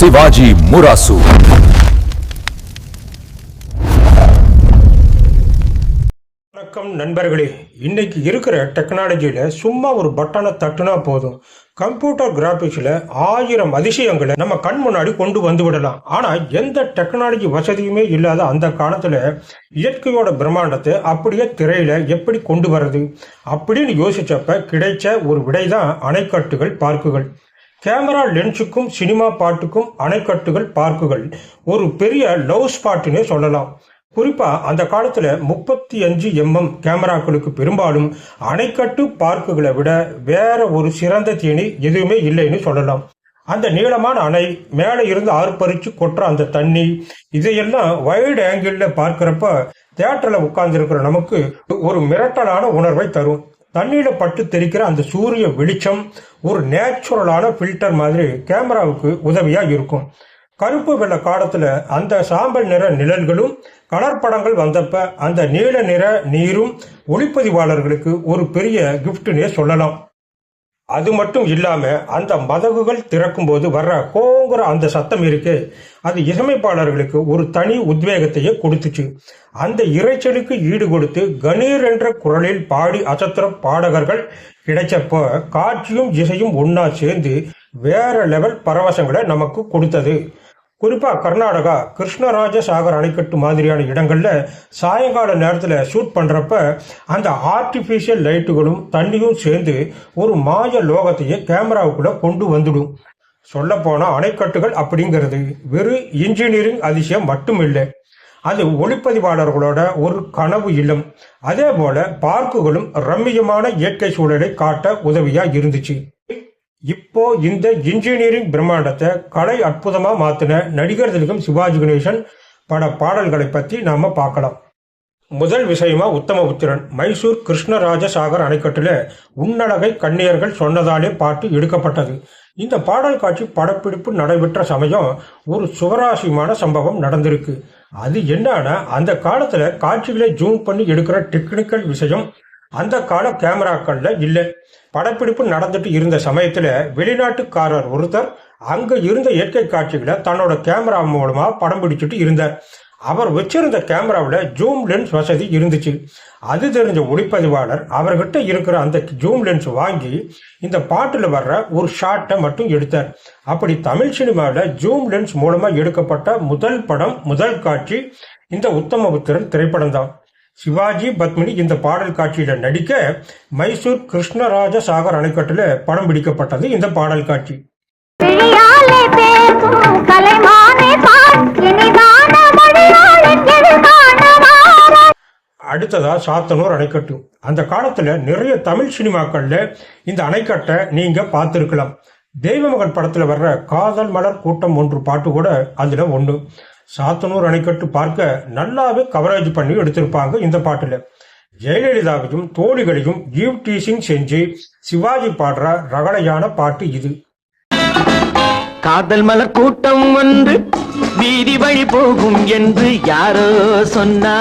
சிவாஜி முராசு. வணக்கம் நண்பர்களே. இன்னைக்கு இருக்கிற டெக்னாலஜியில் சும்மா ஒரு பட்டனை தட்டுனா போதும். கம்ப்யூட்டர் கிராஃபிக்ஸில் ஆயிரம் அதிசயங்களை நம்ம கண் முன்னாடி கொண்டு வந்து விடலாம். ஆனால் எந்த டெக்னாலஜி வசதியுமே இல்லாத அந்த காலத்தில் இயற்கையோட பிரம்மாண்டத்தை அப்படியே திரையில் எப்படி கொண்டு வர்றது? அப்படின்னு யோசிச்சப்ப கிடைச்ச ஒரு விடை தான் அணைக்கட்டுகள் பார்க்குகள். கேமரா லென்ஸுக்கும் சினிமா பாட்டுக்கும் அணைக்கட்டுகள் பார்க்குகள். ஒரு பெரிய லவ் ஸ்பாட்டுன்னே சொல்லலாம். குறிப்பாக அந்த காலத்தில் முப்பத்தி அஞ்சு எம்எம் கேமராக்களுக்கு பெரும்பாலும் அணைக்கட்டு பார்க்குகளை விட வேற ஒரு சிறந்த தீனி எதுவுமே இல்லைன்னு சொல்லலாம். அந்த நீளமான அணை மேலே இருந்து ஆர்ப்பரிச்சு கொட்டுற அந்த தண்ணி இதையெல்லாம் வைடு ஆங்கிளில் பார்க்குறப்ப தேட்டரில் உட்கார்ந்துருக்கிற நமக்கு ஒரு மிரட்டலான உணர்வை தரும். தண்ணியில் பட்டு தெரிக்கிற அந்த சூரிய வெளிச்சம் ஒரு நேச்சுரலான ஃபில்டர் மாதிரி கேமராவுக்கு உதவியாக இருக்கும். கருப்பு வெள்ளை காலத்தில் அந்த சாம்பல் நிற நிழல்களும் கலர் படங்கள் வந்தப்ப அந்த நீல நிற நீரும் ஒளிப்பதிவாளர்களுக்கு ஒரு பெரிய கிஃப்ட்னே சொல்லலாம். அது மட்டும் இல்லாமல் அந்த மதகுகள் திறக்கும்போது வர்ற கோங்குற அந்த சத்தம் இருக்கு அது இசையமைப்பாளர்களுக்கு ஒரு தனி உத்வேகத்தையே கொடுத்துச்சு. அந்த இரைச்சலுக்கு ஈடு கொடுத்து கணீர் என்ற குரலில் பாடி அசத்திர பாடகர்கள் கிடைச்சப்ப காட்சியும் இசையும் ஒன்னா சேர்ந்து வேற லெவல் பரவசங்களை நமக்கு கொடுத்தது. குறிப்பா கர்நாடகா கிருஷ்ணராஜ சாகர் அணைக்கட்டு மாதிரியான இடங்கள்ல சாயங்கால நேரத்துல ஷூட் பண்றப்ப அந்த ஆர்டிபிஷியல் லைட்டுகளும் தண்ணியும் சேர்ந்து ஒரு மாய லோகத்தையே கேமராவுக்குள்ள கொண்டு வந்துடும். சொல்லப்போனால் அணைக்கட்டுகள் அப்படிங்கிறது வெறும் இன்ஜினியரிங் அதிசயம் மட்டும் இல்லை அது ஒளிப்பதிவாளர்களோட ஒரு கனவு இல்லம். அதே போல பார்க்குகளும் ரம்மியமான இயற்கை சூழலை காட்ட உதவியா இருந்துச்சு. இப்போ இந்த இன்ஜினியரிங் பிரம்மாண்டத்தை கலை அற்புதமா மாத்தின நடிகர் திலகம் சிவாஜி கணேசன் பட பாடல்களை பத்தி நாம பார்க்கலாம். முதல் விஷயமா உத்தமபுத்திரன். மைசூர் கிருஷ்ணராஜ சாகர் உன்னழகை கண்ணியர்கள் சொன்னதாலே பாட்டு எடுக்கப்பட்டது. இந்த பாடல் காட்சி படப்பிடிப்பு நடைபெற்ற சமயம் ஒரு சுவராசியமான சம்பவம் நடந்திருக்கு. அது என்னன்னா அந்த காலத்துல காட்சிகளை ஜூம் பண்ணி எடுக்கிற டெக்னிக்கல் விஷயம் அந்த கால கேமராக்கள்ல இல்லை. படப்பிடிப்பு நடந்துட்டு இருந்த சமயத்துல வெளிநாட்டுக்காரர் ஒருத்தர் அங்க இருந்த இயற்கை காட்சிகளை தன்னோட கேமரா மூலமா படம் பிடிச்சிட்டு இருந்தார். அவர் வச்சிருந்த கேமராவில் ஜூம் லென்ஸ் வசதி இருந்துச்சு. அது தெரிஞ்ச ஒளிப்பதிவாளர் அவர்கிட்ட இருக்கிற அந்த ஜூம் லென்ஸ் வாங்கி இந்த பாட்டில் வர்ற ஒரு ஷாட்டை மட்டும் எடுத்தார். அப்படி தமிழ் சினிமாவில் ஜூம் லென்ஸ் மூலமாக எடுக்கப்பட்ட முதல் படம் முதல் காட்சி இந்த உத்தமபுத்திரன் திரைப்படம் தான். சிவாஜி பத்மினி இந்த பாடல் காட்சியில நடிக்க மைசூர் கிருஷ்ணராஜ சாகர் அணைக்கட்டில் படம் பிடிக்கப்பட்டது இந்த பாடல் காட்சி. அடுத்ததா சாத்தனூர் அணைக்கட்டு. அந்த காலத்துல நிறைய தமிழ் சினிமாக்கள்ல இந்த அணைக்கட்டை நீங்க பார்த்திருக்கலாம். தெய்வமகன் படத்துல வர்ற காதல் மலர் கூட்டம் ஒன்று பாட்டு கூட அதுல ஒண்ணு சாத்தனூர் அணைக்கட்டு பார்க்க நல்லாவே கவரேஜ் பண்ணி எடுத்திருப்பாங்க இந்த பாட்டுல. ஜெயலலிதாவையும் தோழிகளையும் ஈவ் டீசிங் செஞ்சு சிவாஜி பாடுற ரகளையான பாட்டு இது. காதல் மலர் கூட்டம் வந்து வீதி வழி போகும் என்று யாரோ சொன்னா.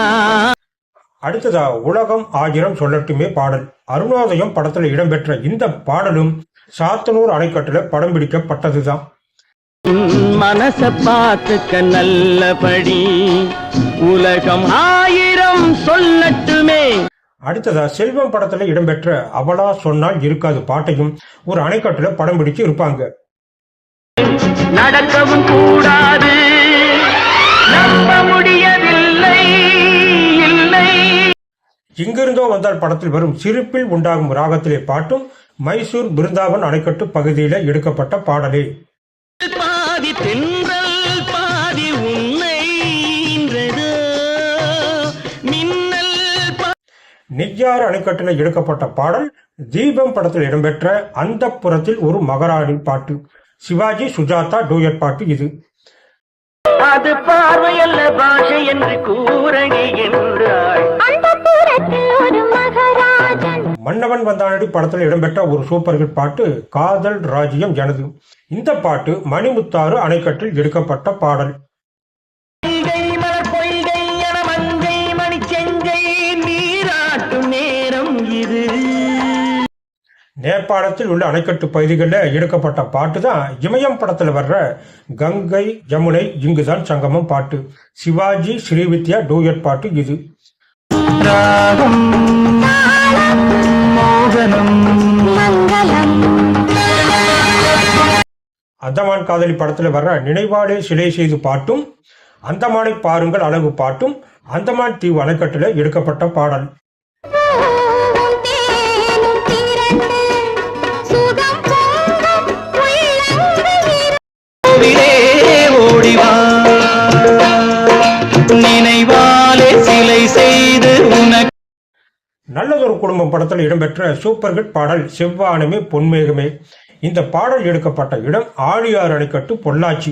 அடுத்ததா உலகம் ஆயிரம் சொல்லட்டுமே பாடல். அருணோதயம் படத்துல இடம்பெற்ற இந்த பாடலும் சாத்தனூர் அணைக்கட்டுல படம் பிடிக்கப்பட்டதுதான். மனச பார்த்துக்க நல்லபடி உலகம் ஆயிரம் சொல்லட்டுமே. அடுத்ததா செல்வம் படத்துல இடம்பெற்ற அவளா சொன்னால் இருக்காது பாட்டையும் ஒரு அணைக்கட்டுல படம் பிடிச்சு இருப்பாங்க. நடக்கவும் கூடாது. நம்ப முடியவில்லை. இங்கிருந்தோ வந்தால் படத்தில் வரும் சிரிப்பில் உண்டாகும் ராகத்திலே பாட்டும் மைசூர் பிருந்தாவன் அணைக்கட்டு பகுதியில எடுக்கப்பட்ட பாடலே. பாதி தென்றல் பாதி உன்னை நெய்யாறு அணைக்கட்டுல எடுக்கப்பட்ட பாடல் தீபம் படத்தில் இடம்பெற்ற அந்த புறத்தில் ஒரு மகாராணி பாட்டு. சிவாஜி சுஜாதா டூயட் பாட்டு இது. அது பார்வையல்ல பாஷை என்று கூறணி என்றாள். மன்னவன் வந்தானடி படத்தில் இடம்பெற்ற ஒரு சூப்பர் ஹிட் பாட்டு காதல் ராஜ்யம் எனது. இந்த பாட்டு மணிமுத்தாறு அணைக்கட்டில் எடுக்கப்பட்ட பாடல். நேபாளத்தில் உள்ள அணைக்கட்டு பகுதிகளில் எடுக்கப்பட்ட பாட்டு தான் இமயம் படத்தில் வர்ற கங்கை யமுனை இங்குதான் சங்கமம் பாட்டு. சிவாஜி ஸ்ரீவித்யா டூயட் பாட்டு இது. அந்தமான் காதலி படத்தில் வர்ற நினைவாலே சிலை செய்து பாட்டும் அந்தமானை பாருங்கள் அழகு பாட்டும் அந்தமான் தீவு அணைக்கட்டில் எடுக்கப்பட்ட பாடல். நல்லதொரு குடும்பம் படத்தில் இடம்பெற்ற சூப்பர் ஹிட் பாடல் செவ்வானமே பொன்மேகமே. இந்த பாடல் எடுக்கப்பட்ட இடம் ஆழியார் அணைக்கட்டு பொள்ளாச்சி.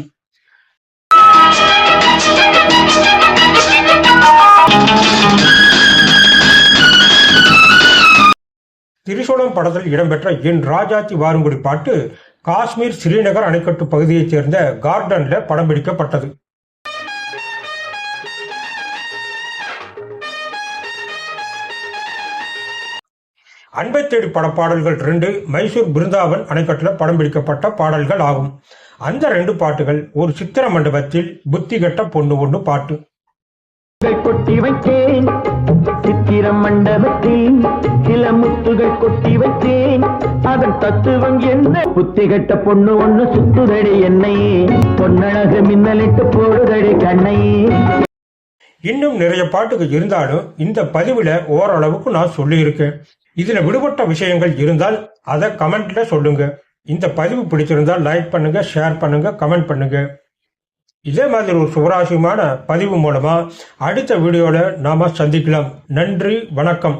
திரிசூலம் படத்தில் இடம்பெற்ற என் ராஜாத்தி வாருங்குடி பாட்டு காஷ்மீர் ஸ்ரீநகர் அணைக்கட்டு பகுதியைச் சேர்ந்த கார்டன்ல படம் பிடிக்கப்பட்டது. அன்பை தேடி பட பாடல்கள் ரெண்டு மைசூர் பிருந்தாவன் அணைக்கட்டில் படம் பிடிக்கப்பட்ட பாடல்கள் ஆகும். அந்த ரெண்டு பாட்டுகள் ஒரு சித்திர மண்டபத்தில் புத்தி கெட்ட பொண்ணு ஒன்று பாட்டு. கொட்டி வைத்தேன் சித்திரம் மண்டபத்தில் சில முத்துகள் கொட்டி வைத்தேன். அதன் தத்துவம் என்ன? புத்திகட்ட பொண்ணு ஒண்ணு சுத்துதடி என்னையே பொன்னழகு மின்னலிட்டு போடுதடி கண்ணையே இன்னும் நிறைய பாட்டுகள் இருந்தாலும் இந்த பதிவில் ஓரளவுக்கு நான் சொல்லியிருக்கேன். இதில் விடுபட்ட விஷயங்கள் இருந்தால் அதை கமெண்ட்ல சொல்லுங்க. இந்த பதிவு பிடிச்சிருந்தால் லைக் பண்ணுங்க ஷேர் பண்ணுங்க கமெண்ட் பண்ணுங்க. இதே மாதிரி ஒரு சுவராசியமான பதிவு மூலமா அடுத்த வீடியோல நாம சந்திக்கலாம். நன்றி வணக்கம்.